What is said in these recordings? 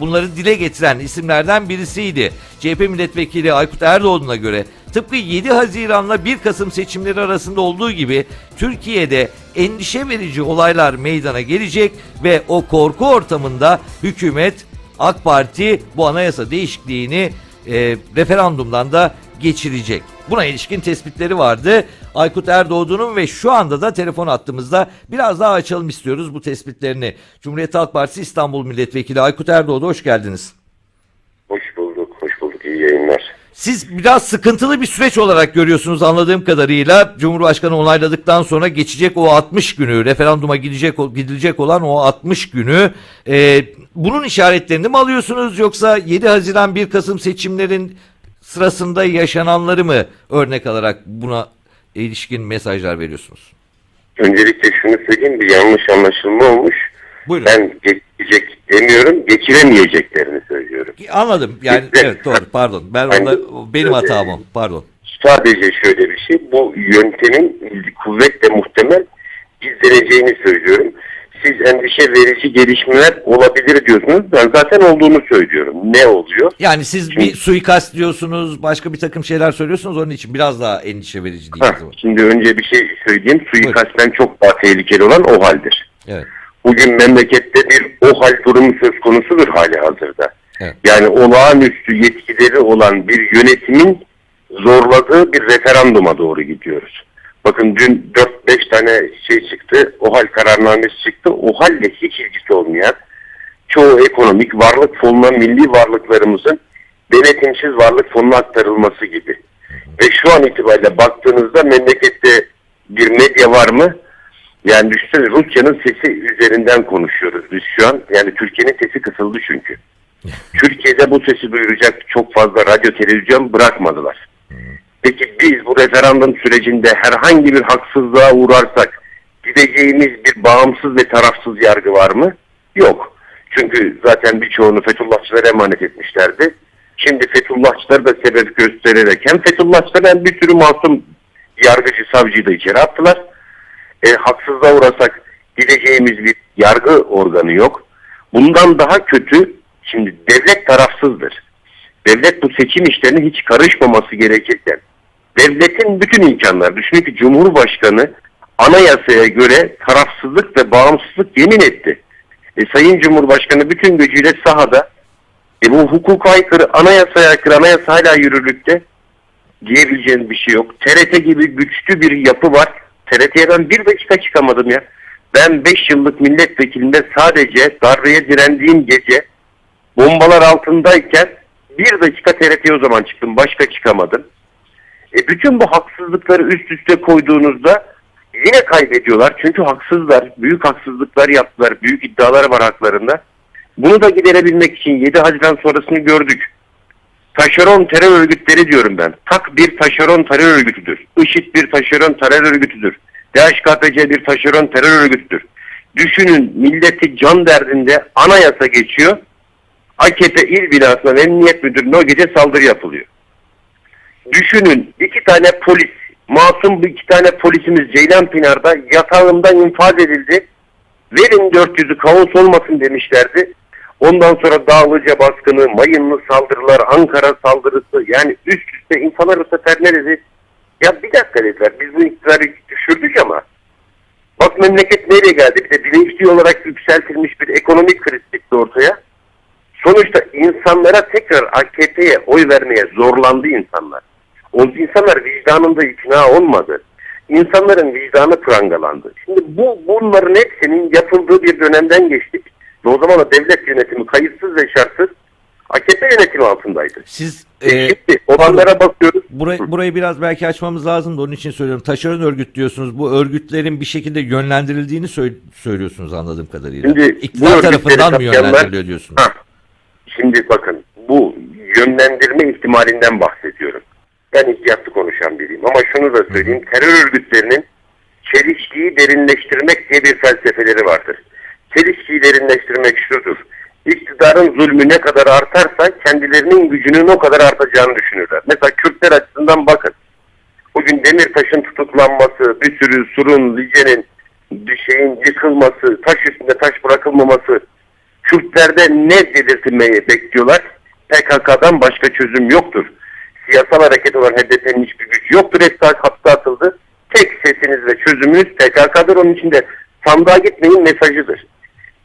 Bunları dile getiren isimlerden birisiydi. CHP milletvekili Aykut Erdoğan'a göre tıpkı 7 Haziran'la 1 Kasım seçimleri arasında olduğu gibi Türkiye'de endişe verici olaylar meydana gelecek ve o korku ortamında hükümet AK Parti bu anayasa değişikliğini e, referandumdan da geçirecek. Buna ilişkin tespitleri vardı. Aykut Erdoğdu'nun ve şu anda da telefon attığımızda biraz daha açalım istiyoruz bu tespitlerini. Cumhuriyet Halk Partisi İstanbul Milletvekili Aykut Erdoğdu hoş geldiniz. Hoş bulduk, hoş bulduk. İyi yayınlar. Siz biraz sıkıntılı bir süreç olarak görüyorsunuz anladığım kadarıyla. Cumhurbaşkanı onayladıktan sonra geçecek o 60 günü, referanduma gidecek gidilecek olan o 60 günü. e, bunun işaretlerini mi alıyorsunuz yoksa 7 Haziran 1 Kasım seçimlerin sırasında yaşananları mı örnek alarak buna ilişkin mesajlar veriyorsunuz? Öncelikle şunu söyleyeyim, bir yanlış anlaşılma olmuş. Buyurun. Ben geçecek demiyorum, geçiremeyeceklerini söylüyorum. Anladım. Yani Bitti. evet doğru pardon. Ben Ben- onda benim hatam o. Pardon. Sadece şöyle bir şey, bu yöntemin kuvvetle muhtemel izleneceğini söylüyorum. Siz endişe verici gelişmeler olabilir diyorsunuz. Ben zaten olduğunu söylüyorum. Ne oluyor? Yani siz bir Şimdi- suikast diyorsunuz, başka bir takım şeyler söylüyorsunuz. Onun için biraz daha endişe verici değil. Zaman. şimdi önce bir şey söyleyeyim. Suikastten çok daha tehlikeli olan o haldir. Evet. Bugün memlekette bir o hal durumu söz konusudur hali hazırda. Evet. Yani olağanüstü yetkileri olan bir yönetimin zorladığı bir referanduma doğru gidiyoruz. Bakın dün 4-5 tane şey çıktı. O hal kararnamesi çıktı. O halle hiç ilgisi olmayan çoğu ekonomik varlık fonuna milli varlıklarımızın denetimsiz varlık fonuna aktarılması gibi. Ve şu an itibariyle baktığınızda memlekette bir medya var mı? Yani düşünsene Rusya'nın sesi üzerinden konuşuyoruz biz şu an. Yani Türkiye'nin sesi kısıldı çünkü. Türkiye'de bu sesi duyuracak çok fazla radyo televizyon bırakmadılar. Peki biz bu referandum sürecinde herhangi bir haksızlığa uğrarsak gideceğimiz bir bağımsız ve tarafsız yargı var mı? Yok. Çünkü zaten birçoğunu Fethullahçılara emanet etmişlerdi. Şimdi Fethullahçıları da sebep göstererek hem Fethullahçılar hem bir sürü masum yargıcı savcıyı da içeri attılar. E, haksızlığa uğrasak gideceğimiz bir yargı organı yok. Bundan daha kötü şimdi devlet tarafsızdır. Devlet bu seçim işlerine hiç karışmaması gerekirken devletin bütün imkanları düşünün ki Cumhurbaşkanı anayasaya göre tarafsızlık ve bağımsızlık yemin etti. E, Sayın Cumhurbaşkanı bütün gücüyle sahada e, bu hukuka aykırı, anayasaya aykırı, anayasa hala yürürlükte diyebileceğiniz bir şey yok. TRT gibi güçlü bir yapı var. TRT'ye ben bir dakika çıkamadım ya. Ben 5 yıllık milletvekilinde sadece darbeye direndiğim gece bombalar altındayken bir dakika TRT'ye o zaman çıktım. Başka çıkamadım. E bütün bu haksızlıkları üst üste koyduğunuzda yine kaybediyorlar. Çünkü haksızlar, büyük haksızlıklar yaptılar. Büyük iddialar var haklarında. Bunu da giderebilmek için 7 Haziran sonrasını gördük. Taşeron terör örgütleri diyorum ben. Tak bir taşeron terör örgütüdür. IŞİD bir taşeron terör örgütüdür. DHKPC bir taşeron terör örgütüdür. Düşünün milleti can derdinde anayasa geçiyor. AKP il binasına emniyet müdürüne o gece saldırı yapılıyor. Düşünün iki tane polis, masum iki tane polisimiz Ceylanpınar'da yatağından infaz edildi. Verin 400'ü kaos olmasın demişlerdi. Ondan sonra Dağlıca baskını, mayınlı saldırılar, Ankara saldırısı yani üst üste insanlar bu sefer ne dedi? Ya bir dakika dediler biz bu iktidarı düşürdük ama bak memleket nereye geldi? Bir de bilinçli olarak yükseltilmiş bir ekonomik kriz çıktı ortaya. Sonuçta insanlara tekrar AKP'ye oy vermeye zorlandı insanlar. O insanlar vicdanında ikna olmadı. İnsanların vicdanı prangalandı. Şimdi bu bunların hepsinin yapıldığı bir dönemden geçtik. Ve o zaman da devlet yönetimi kayıtsız ve şartsız AKP yönetimi altındaydı. Siz E, e, şimdi olanlara bakıyoruz. burayı, burayı biraz belki açmamız lazım da onun için söylüyorum. Taşeron örgüt diyorsunuz. Bu örgütlerin bir şekilde yönlendirildiğini söy- söylüyorsunuz anladığım kadarıyla. Şimdi İktidar tarafından mı yönlendiriliyor diyorsunuz? Ha, Şimdi bakın bu yönlendirme ihtimalinden bahsediyorum. Ben ihtiyatlı konuşan biriyim ama şunu da söyleyeyim. Terör örgütlerinin çelişkiyi derinleştirmek diye bir felsefeleri vardır. Çelişkiyi derinleştirmek şudur. İktidarın zulmü ne kadar artarsa kendilerinin gücünün o kadar artacağını düşünürler. Mesela Kürtler açısından bakın. Bugün Demirtaş'ın tutuklanması, bir sürü Sur'un, Lice'nin bir şeyin yıkılması, taş üstünde taş bırakılmaması Kürtlerde ne dedirtmeyi bekliyorlar? PKK'dan başka çözüm yoktur. Siyasal hareket olan HDP'nin hiçbir gücü yoktur. Hepsi hapse atıldı. Tek sesiniz ve çözümünüz PKK'dır. Onun için de sandığa gitmeyin mesajıdır.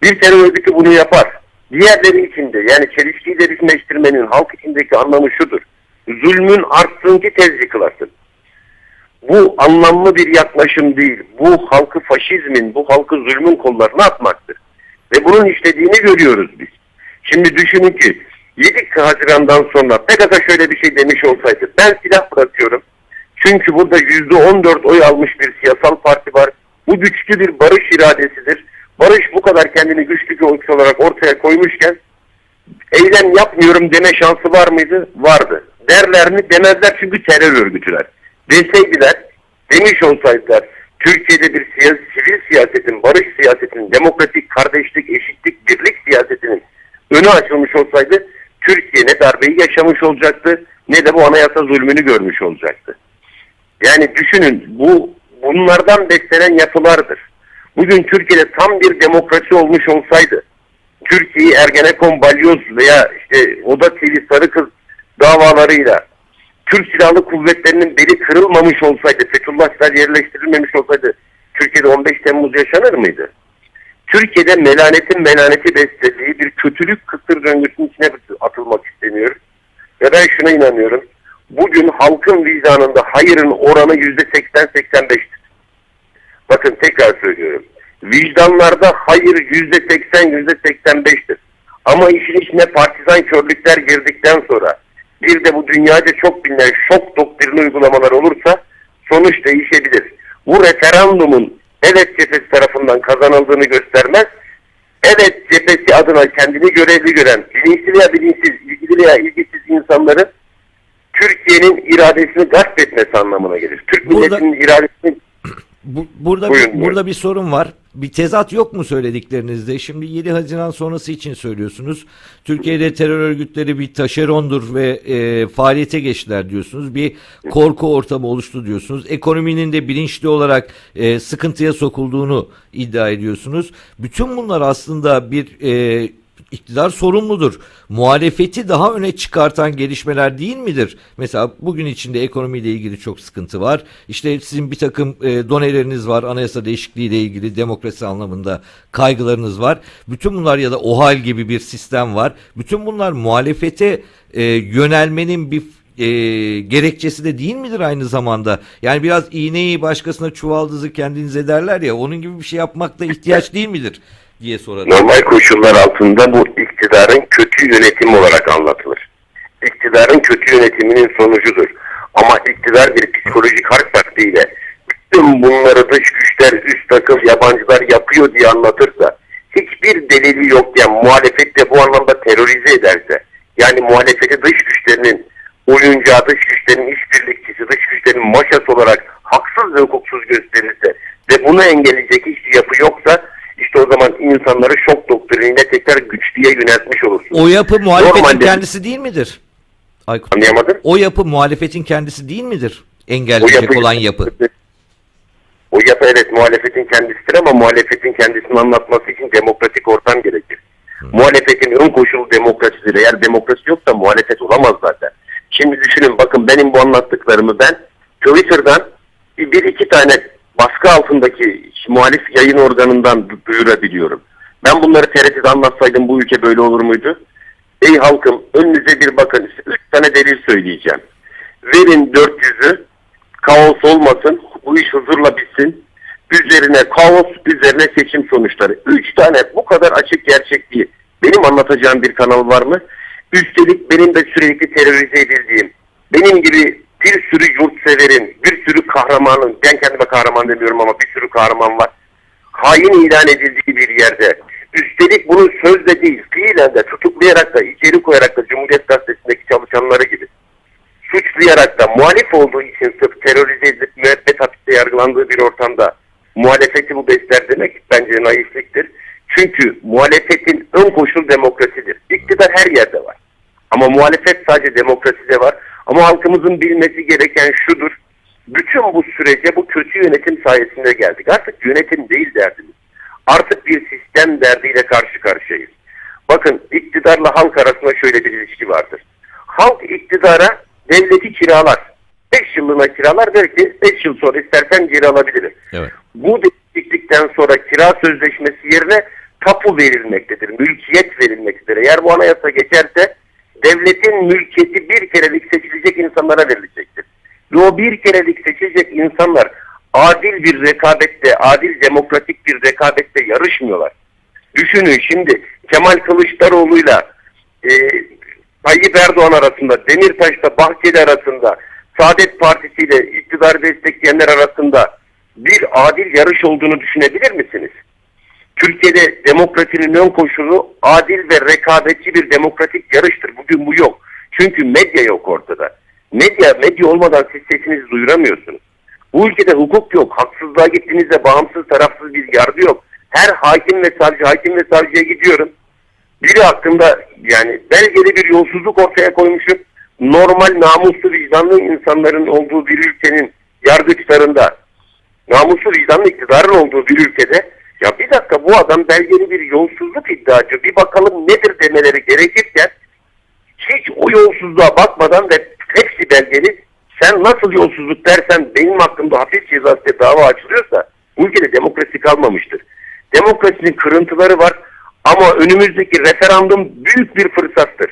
Bir terör örgütü bunu yapar. Diğerleri içinde yani çelişkiyi derinleştirmenin halk içindeki anlamı şudur. Zulmün artsın ki tez yıkılasın. Bu anlamlı bir yaklaşım değil. Bu halkı faşizmin, bu halkı zulmün kollarına atmaktır. Ve bunun işlediğini görüyoruz biz. Şimdi düşünün ki 7 Haziran'dan sonra PKK şöyle bir şey demiş olsaydı ben silah bırakıyorum. Çünkü burada %14 oy almış bir siyasal parti var. Bu güçlü bir barış iradesidir. Barış bu kadar kendini güçlü bir ülke olarak ortaya koymuşken eylem yapmıyorum deme şansı var mıydı? Vardı. Derler mi? Demezler çünkü terör örgütüler. Deseydiler, demiş olsaydılar Türkiye'de bir siyasi, sivil siyasetin, barış siyasetinin, demokratik, kardeşlik, eşitlik, birlik siyasetinin önü açılmış olsaydı Türkiye ne darbeyi yaşamış olacaktı ne de bu anayasa zulmünü görmüş olacaktı. Yani düşünün bu bunlardan beslenen yapılardır. Bugün Türkiye'de tam bir demokrasi olmuş olsaydı Türkiye'yi Ergenekon, Balyoz veya işte Oda TV Sarı Kız davalarıyla Türk Silahlı Kuvvetleri'nin beli kırılmamış olsaydı, Fethullahçılar yerleştirilmemiş olsaydı Türkiye'de 15 Temmuz yaşanır mıydı? Türkiye'de melanetin melaneti beslediği bir kötülük kısır döngüsünün içine atılmak isteniyor. Ve ben şuna inanıyorum. Bugün halkın vicdanında hayırın oranı %80-85'tir. Bakın tekrar söylüyorum. Vicdanlarda hayır %80-%85'tir. Ama işin içine partizan körlükler girdikten sonra bir de bu dünyaca çok bilinen şok doktrini uygulamalar olursa sonuç değişebilir. Bu referandumun evet cephesi tarafından kazanıldığını göstermez. Evet cephesi adına kendini görevli gören bilinçli veya bilinçsiz, ilgili veya ilgisiz insanları Türkiye'nin iradesini gasp etmesi anlamına gelir. Türk Burada- milletinin iradesini Bu, burada Buyurun, bir, buyurun. burada bir sorun var. Bir tezat yok mu söylediklerinizde? Şimdi 7 Haziran sonrası için söylüyorsunuz. Türkiye'de terör örgütleri bir taşerondur ve e, faaliyete geçtiler diyorsunuz. Bir korku ortamı oluştu diyorsunuz. Ekonominin de bilinçli olarak e, sıkıntıya sokulduğunu iddia ediyorsunuz. Bütün bunlar aslında bir e, iktidar sorumludur. Muhalefeti daha öne çıkartan gelişmeler değil midir? Mesela bugün içinde ekonomiyle ilgili çok sıkıntı var. İşte sizin bir takım e, doneleriniz var. Anayasa değişikliğiyle ilgili demokrasi anlamında kaygılarınız var. Bütün bunlar ya da OHAL gibi bir sistem var. Bütün bunlar muhalefete e, yönelmenin bir e, gerekçesi de değil midir aynı zamanda? Yani biraz iğneyi başkasına çuvaldızı kendinize derler ya onun gibi bir şey yapmakta ihtiyaç değil midir diye sorarım. normal koşullar altında bu iktidarın kötü yönetimi olarak anlatılır. İktidarın kötü yönetiminin sonucudur. Ama iktidar bir psikolojik harp taktiğiyle bütün bunları dış güçler, üst takım, yabancılar yapıyor diye anlatırsa hiçbir delili yokken muhalefet de bu anlamda terörize ederse yani muhalefeti dış güçlerinin oyuncağı, dış güçlerin işbirlikçisi, dış güçlerin maşası olarak haksız ve hukuksuz gösterirse ve bunu engelleyecek hiçbir yapı yoksa işte o zaman insanları şok doktriniyle tekrar güçlüye yöneltmiş olursunuz. O yapı muhalefetin Normalde- kendisi değil midir? Aykut. Anlayamadım. O yapı muhalefetin kendisi değil midir? Engelleyecek olan yapı. O yapı evet muhalefetin kendisidir ama muhalefetin kendisini anlatması için demokratik ortam gerekir. Muhalefetin ön koşulu demokrasidir. Eğer demokrasi yoksa muhalefet olamaz zaten. Şimdi düşünün bakın benim bu anlattıklarımı ben Twitter'dan bir iki tane baskı altındaki muhalif yayın organından du- duyurabiliyorum. Ben bunları TRT'de anlatsaydım bu ülke böyle olur muydu? Ey halkım önünüze bir bakın. Üç tane delil söyleyeceğim. Verin 400'ü kaos olmasın, bu iş huzurla bitsin. Üzerine kaos, üzerine seçim sonuçları. Üç tane bu kadar açık gerçekliği benim anlatacağım bir kanal var mı? Üstelik benim de sürekli terörize edildiğim, benim gibi bir sürü yurtseverin, bir sürü kahramanın, ben kendime kahraman demiyorum ama bir sürü kahraman var. Hain ilan edildiği bir yerde, üstelik bunu sözle değil, fiilen de tutuklayarak da, içeri koyarak da Cumhuriyet Gazetesi'ndeki çalışanları gibi suçlayarak da muhalif olduğu için sırf terörize edilip müebbet hapiste yargılandığı bir ortamda muhalefeti bu besler demek bence naifliktir. Çünkü muhalefetin ön koşul demokrasidir. İktidar her yerde var. Ama muhalefet sadece demokraside var. Ama halkımızın bilmesi gereken şudur. Bütün bu sürece bu kötü yönetim sayesinde geldik. Artık yönetim değil derdimiz. Artık bir sistem derdiyle karşı karşıyayız. Bakın iktidarla halk arasında şöyle bir ilişki vardır. Halk iktidara devleti kiralar. 5 yıllığına kiralar der ki 5 yıl sonra istersen geri alabilirim. Evet. Bu değişiklikten sonra kira sözleşmesi yerine tapu verilmektedir. Mülkiyet verilmektedir. Eğer bu anayasa geçerse devletin mülkiyeti bir kerelik seçilecek insanlara verilecektir. Ve o bir kerelik seçilecek insanlar adil bir rekabette, adil demokratik bir rekabette yarışmıyorlar. Düşünün şimdi Kemal Kılıçdaroğlu'yla e, Tayyip Erdoğan arasında, Demirtaş'la Bahçeli arasında, Saadet Partisi ile iktidarı destekleyenler arasında bir adil yarış olduğunu düşünebilir misiniz? Türkiye'de demokrasinin ön koşulu adil ve rekabetçi bir demokratik yarıştır. Bugün bu yok. Çünkü medya yok ortada. Medya, medya olmadan siz sesinizi duyuramıyorsunuz. Bu ülkede hukuk yok. Haksızlığa gittiğinizde bağımsız tarafsız bir yargı yok. Her hakim ve savcı, hakim ve savcıya gidiyorum. Biri hakkında yani belgeli bir yolsuzluk ortaya koymuşum. Normal namuslu vicdanlı insanların olduğu bir ülkenin yargıçlarında namuslu vicdanlı iktidarın olduğu bir ülkede ya bir dakika bu adam belgeli bir yolsuzluk iddiacı bir bakalım nedir demeleri gerekirken hiç o yolsuzluğa bakmadan ve hepsi belgeli sen nasıl yolsuzluk dersen benim hakkımda hafif cezası dava açılıyorsa bu ülkede demokrasi kalmamıştır. Demokrasinin kırıntıları var ama önümüzdeki referandum büyük bir fırsattır.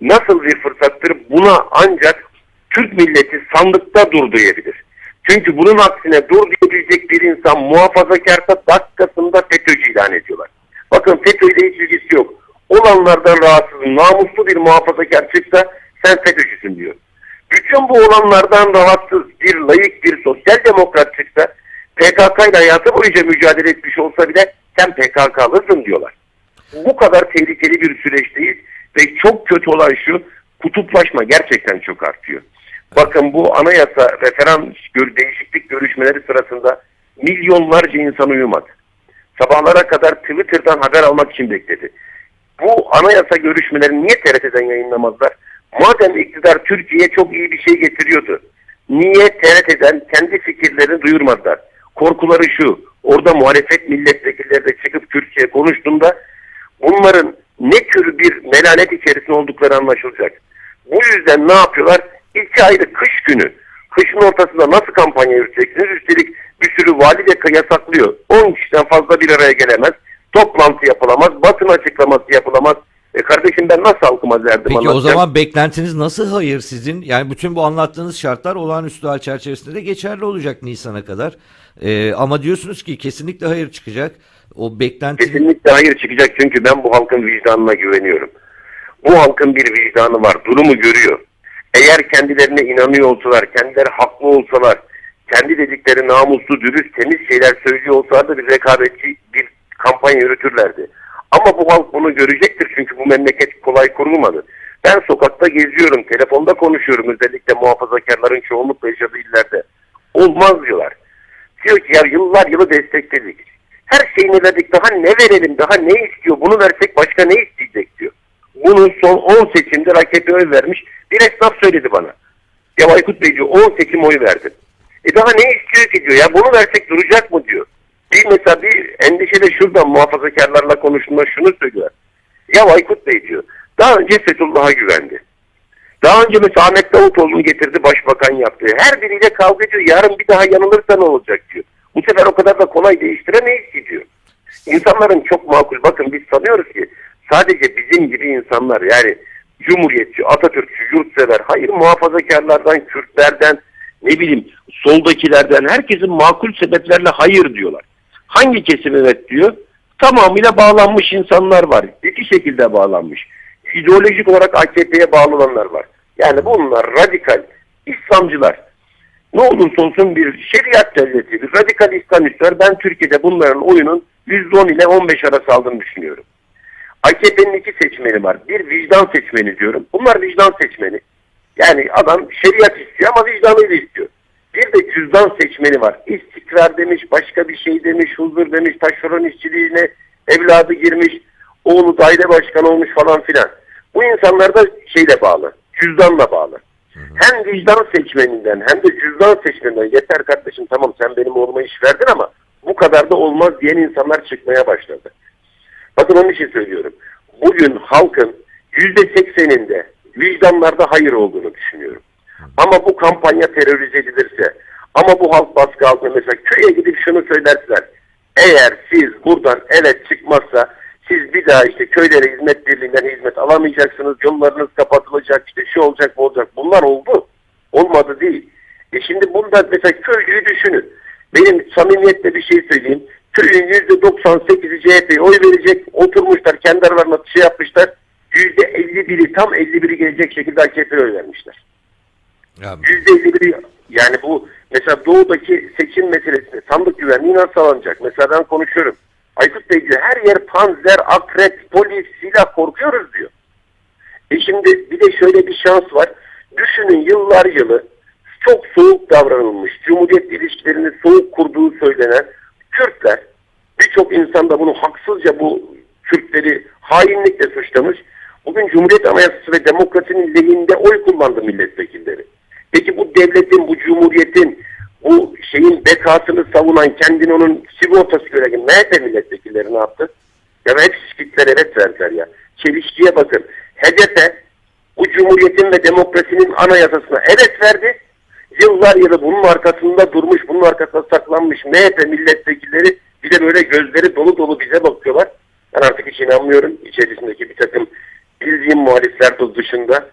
Nasıl bir fırsattır? Buna ancak Türk milleti sandıkta dur diyebilir. Çünkü bunun aksine dur diyebilecek bir insan muhafazakarsa dakikasında FETÖ'cü ilan ediyorlar. Bakın FETÖ ile hiç ilgisi yok. Olanlardan rahatsız, namuslu bir muhafazakar çıksa sen FETÖ'cüsün diyor. Bütün bu olanlardan rahatsız bir layık bir sosyal demokrat çıksa PKK ile hayatı boyunca mücadele etmiş olsa bile sen PKK'lısın diyorlar. Bu kadar tehlikeli bir süreçteyiz ve çok kötü olan şu kutuplaşma gerçekten çok artıyor. Bakın bu anayasa referans değişiklik görüşmeleri sırasında milyonlarca insan uyumadı. Sabahlara kadar Twitter'dan haber almak için bekledi. Bu anayasa görüşmelerini niye TRT'den yayınlamadılar? Madem iktidar Türkiye'ye çok iyi bir şey getiriyordu. Niye TRT'den kendi fikirlerini duyurmadılar? Korkuları şu. Orada muhalefet milletvekilleri de çıkıp Türkiye konuştuğunda bunların ne tür bir melanet içerisinde oldukları anlaşılacak. Bu yüzden ne yapıyorlar? İki ayrı kış günü. Kışın ortasında nasıl kampanya yürüteceksiniz? Üstelik bir sürü vali de yasaklıyor. 10 kişiden fazla bir araya gelemez. Toplantı yapılamaz. Basın açıklaması yapılamaz. E kardeşim ben nasıl halkıma derdim Peki o anlatacağım? zaman beklentiniz nasıl hayır sizin? Yani bütün bu anlattığınız şartlar olağanüstü hal çerçevesinde de geçerli olacak Nisan'a kadar. Ee, ama diyorsunuz ki kesinlikle hayır çıkacak. O beklenti Kesinlikle hayır çıkacak çünkü ben bu halkın vicdanına güveniyorum. Bu halkın bir vicdanı var, durumu görüyor. Eğer kendilerine inanıyor olsalar, kendileri haklı olsalar, kendi dedikleri namuslu, dürüst, temiz şeyler söylüyor olsalar da bir rekabetçi bir kampanya yürütürlerdi. Ama bu halk bunu görecektir çünkü bu memleket kolay kurulmadı. Ben sokakta geziyorum, telefonda konuşuyorum özellikle muhafazakarların çoğunlukla yaşadığı illerde. Olmaz diyorlar. Diyor ki ya yıllar yılı destekledik. Her şeyini verdik daha ne verelim daha ne istiyor bunu versek başka ne isteyecek diyor. Bunun son 10 seçimde AKP oy vermiş bir esnaf söyledi bana. Ya Aykut Bey diyor 10 seçim oy verdim. E daha ne istiyor ki diyor ya bunu versek duracak mı diyor. Bir mesela bir endişe de şuradan muhafazakarlarla konuştuğunda şunu söylüyor. Ya Aykut Bey diyor daha önce Fethullah'a güvendi. Daha önce mesela Ahmet Davutoğlu'nu getirdi başbakan yaptı. Her biriyle kavga ediyor. Yarın bir daha yanılırsa ne olacak diyor. Bu sefer o kadar da kolay değiştiremeyiz ki diyor. İnsanların çok makul. Bakın biz sanıyoruz ki sadece bizim gibi insanlar yani Cumhuriyetçi, Atatürkçü, yurtsever, hayır muhafazakarlardan, Kürtlerden, ne bileyim soldakilerden herkesin makul sebeplerle hayır diyorlar. Hangi kesim evet diyor? Tamamıyla bağlanmış insanlar var. İki şekilde bağlanmış. İdeolojik olarak AKP'ye bağlı olanlar var. Yani bunlar radikal İslamcılar. Ne olursa olsun bir şeriat devleti, bir radikal İslamistler ben Türkiye'de bunların oyunun %10 ile 15 arası aldığını düşünüyorum. AKP'nin iki seçmeni var. Bir vicdan seçmeni diyorum. Bunlar vicdan seçmeni. Yani adam şeriat istiyor ama vicdanıyla istiyor. Bir de cüzdan seçmeni var. İstikrar demiş, başka bir şey demiş, huzur demiş, taşeron işçiliğine evladı girmiş, oğlu daire başkanı olmuş falan filan. Bu insanlar da şeyle bağlı, cüzdanla bağlı. Hem vicdan seçmeninden hem de cüzdan seçmeninden yeter kardeşim tamam sen benim oğluma iş verdin ama bu kadar da olmaz diyen insanlar çıkmaya başladı. Bakın onun için söylüyorum. bugün halkın yüzde sekseninde vicdanlarda hayır olduğunu düşünüyorum. Ama bu kampanya terörize edilirse ama bu halk baskı altında mesela köye gidip şunu söylerseler eğer siz buradan evet çıkmazsa siz bir daha işte köylere hizmet birliğinden hizmet alamayacaksınız. Yollarınız kapatılacak işte şu olacak bu olacak. Bunlar oldu. Olmadı değil. E şimdi bunda mesela köylüyü düşünün. Benim samimiyetle bir şey söyleyeyim. Köyün %98'i CHP'ye oy verecek. Oturmuşlar kendi aralarında şey yapmışlar. %51'i tam 51'i gelecek şekilde AKP'ye oy vermişler. Ya, %51'i yani bu mesela doğudaki seçim meselesinde sandık güvenliği nasıl sağlanacak? Mesela ben konuşuyorum. Aykut Bey diyor her yer panzer, akrep, polis, silah korkuyoruz diyor. E şimdi bir de şöyle bir şans var. Düşünün yıllar yılı çok soğuk davranılmış, Cumhuriyet ilişkilerini soğuk kurduğu söylenen Kürtler, birçok insan da bunu haksızca bu Kürtleri hainlikle suçlamış. Bugün Cumhuriyet Anayasası ve demokrasinin lehinde oy kullandı milletvekilleri. Peki bu devletin, bu cumhuriyetin, bu şeyin bekasını savunan kendini onun sigortası gören MHP milletvekilleri ne yaptı? Ya hepsi gittiler evet verdiler ya. Çelişkiye bakın. HDP bu cumhuriyetin ve demokrasinin anayasasına evet verdi. Yıllar yılı bunun arkasında durmuş, bunun arkasında saklanmış MHP milletvekilleri bir de böyle gözleri dolu dolu bize bakıyorlar. Ben artık hiç inanmıyorum. İçerisindeki bir takım bildiğim muhalifler dışında.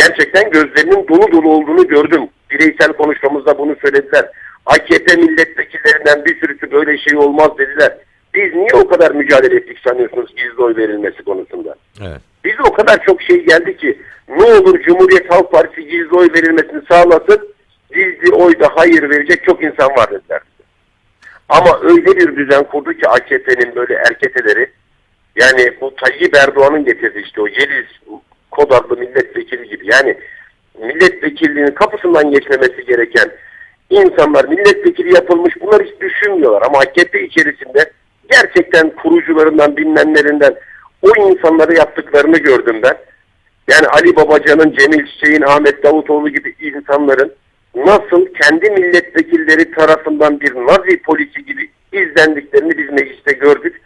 Gerçekten gözlerinin dolu dolu olduğunu gördüm. Bireysel konuşmamızda bunu söylediler. AKP milletvekillerinden bir sürüsü böyle şey olmaz dediler. Biz niye o kadar mücadele ettik sanıyorsunuz gizli oy verilmesi konusunda? evet. Bize o kadar çok şey geldi ki ne olur Cumhuriyet Halk Partisi gizli oy verilmesini sağlasın. Gizli oyda hayır verecek çok insan var dediler. Ama öyle bir düzen kurdu ki AKP'nin böyle erketeleri yani bu Tayyip Erdoğan'ın getirdiği işte o Yeliz kod adlı milletvekili gibi yani milletvekilliğinin kapısından geçmemesi gereken insanlar milletvekili yapılmış bunlar hiç düşünmüyorlar ama AKP içerisinde gerçekten kurucularından bilmemlerinden o insanları yaptıklarını gördüm ben. Yani Ali Babacan'ın, Cemil Çiçek'in, Ahmet Davutoğlu gibi insanların nasıl kendi milletvekilleri tarafından bir nazi polisi gibi izlendiklerini biz mecliste gördük.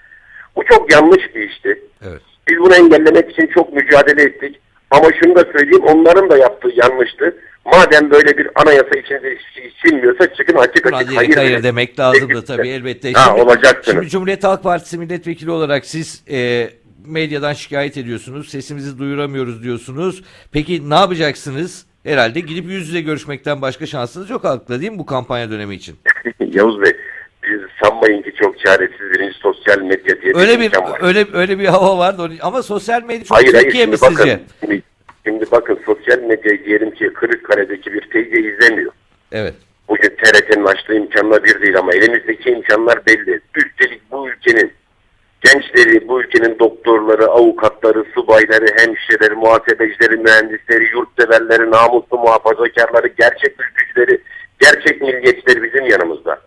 Bu çok yanlış bir işti. Evet. Biz bunu engellemek için çok mücadele ettik. Ama şunu da söyleyeyim onların da yaptığı yanlıştı. Madem böyle bir anayasa içinde silmiyorsa çıkın açık açık hayır, hayır verin. demek lazımdı tabii elbette. Ha, olacaksınız. şimdi Cumhuriyet Halk Partisi milletvekili olarak siz e, medyadan şikayet ediyorsunuz. Sesimizi duyuramıyoruz diyorsunuz. Peki ne yapacaksınız? Herhalde gidip yüz yüze görüşmekten başka şansınız yok halkla değil mi bu kampanya dönemi için? Yavuz Bey biz sanmayın ki çok çaresiz birinci sosyal medya diye Öyle bir imkan var. öyle öyle bir hava vardı ama sosyal medya çok Hayır hayır Türkiye mi şimdi bakın, sizce? Şimdi, şimdi bakın sosyal medyayı diyelim ki Kırıkkale'deki bir teyze izlemiyor. Evet. Bugün TRT'nin açtığı imkanlar bir değil ama elimizdeki imkanlar belli. Üstelik bu ülkenin gençleri, bu ülkenin doktorları, avukatları, subayları, hemşireleri, muhasebecileri, mühendisleri, yurtseverleri, namuslu muhafazakarları, gerçek ülkücüleri, gerçek milliyetçileri bizim yanımızda.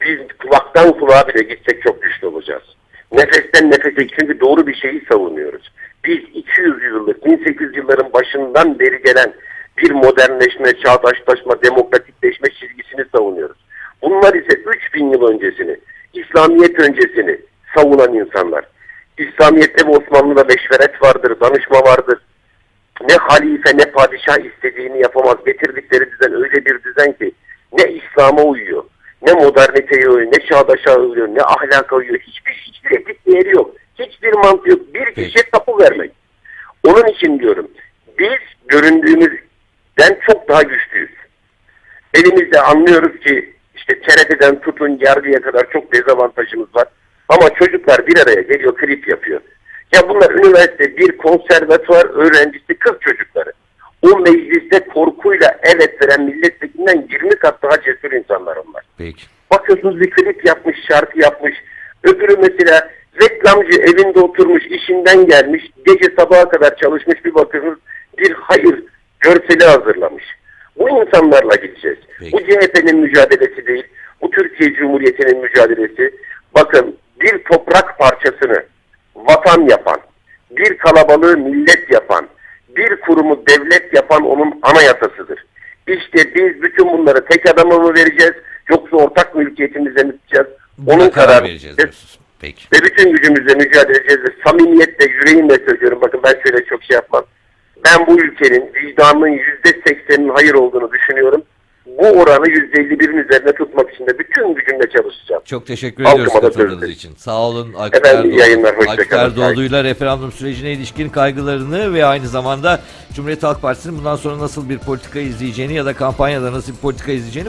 Biz kulaktan kulağa bile gitsek çok güçlü olacağız. Nefesten nefese çünkü doğru bir şeyi savunuyoruz. Biz 200 yıllık, 1800 yılların başından beri gelen bir modernleşme, çağdaşlaşma, demokratikleşme çizgisini savunuyoruz. Bunlar ise 3000 yıl öncesini, İslamiyet öncesini savunan insanlar. İslamiyet'te ve Osmanlı'da meşveret vardır, danışma vardır. Ne halife ne padişah istediğini yapamaz. Getirdikleri düzen öyle bir düzen ki ne İslam'a uyuyor, ne moderniteye uyuyor, ne çağdaşa uyuyor, ne ahlaka uyuyor. Hiçbir, hiçbir etik değeri yok. Hiçbir mantığı yok. Bir kişiye tapu vermek. Onun için diyorum biz göründüğümüzden çok daha güçlüyüz. Elimizde anlıyoruz ki işte TRT'den tutun yargıya kadar çok dezavantajımız var. Ama çocuklar bir araya geliyor klip yapıyor. Ya bunlar üniversite bir konservatuvar öğrencisi kız çocukları. O mecliste korkuyla evet veren milletvekilinden 20 kat daha cesur insanlar onlar. Peki. Bakıyorsunuz bir klip yapmış, şarkı yapmış. Öbürü mesela reklamcı evinde oturmuş, işinden gelmiş, gece sabaha kadar çalışmış bir bakıyorsunuz bir hayır görseli hazırlamış. Bu insanlarla gideceğiz. Peki. Bu CHP'nin mücadelesi değil, bu Türkiye Cumhuriyeti'nin mücadelesi. Bakın bir toprak parçasını vatan yapan, bir kalabalığı millet yapan, bir kurumu devlet yapan onun anayasasıdır. İşte biz bütün bunları tek adama mı vereceğiz yoksa ortak mülkiyetimize mi tutacağız? Buna Onun karar kararı vereceğiz vereceğiz. diyorsunuz. Peki. Ve bütün gücümüzle mücadele edeceğiz. Ve samimiyetle, yüreğimle söylüyorum. Bakın ben şöyle çok şey yapmam. Ben bu ülkenin vicdanının yüzde seksenin hayır olduğunu düşünüyorum. Bu oranı yüzde elli birin üzerine tutmak için de bütün gücümle çalışacağım. Çok teşekkür Halkıma ediyoruz katıldığınız için. Sağ olun Aykut Efendim, yayınlar, kalın. Erdoğdu'yla referandum sürecine ilişkin kaygılarını ve aynı zamanda Cumhuriyet Halk Partisi'nin bundan sonra nasıl bir politika izleyeceğini ya da kampanyada nasıl bir politika izleyeceğini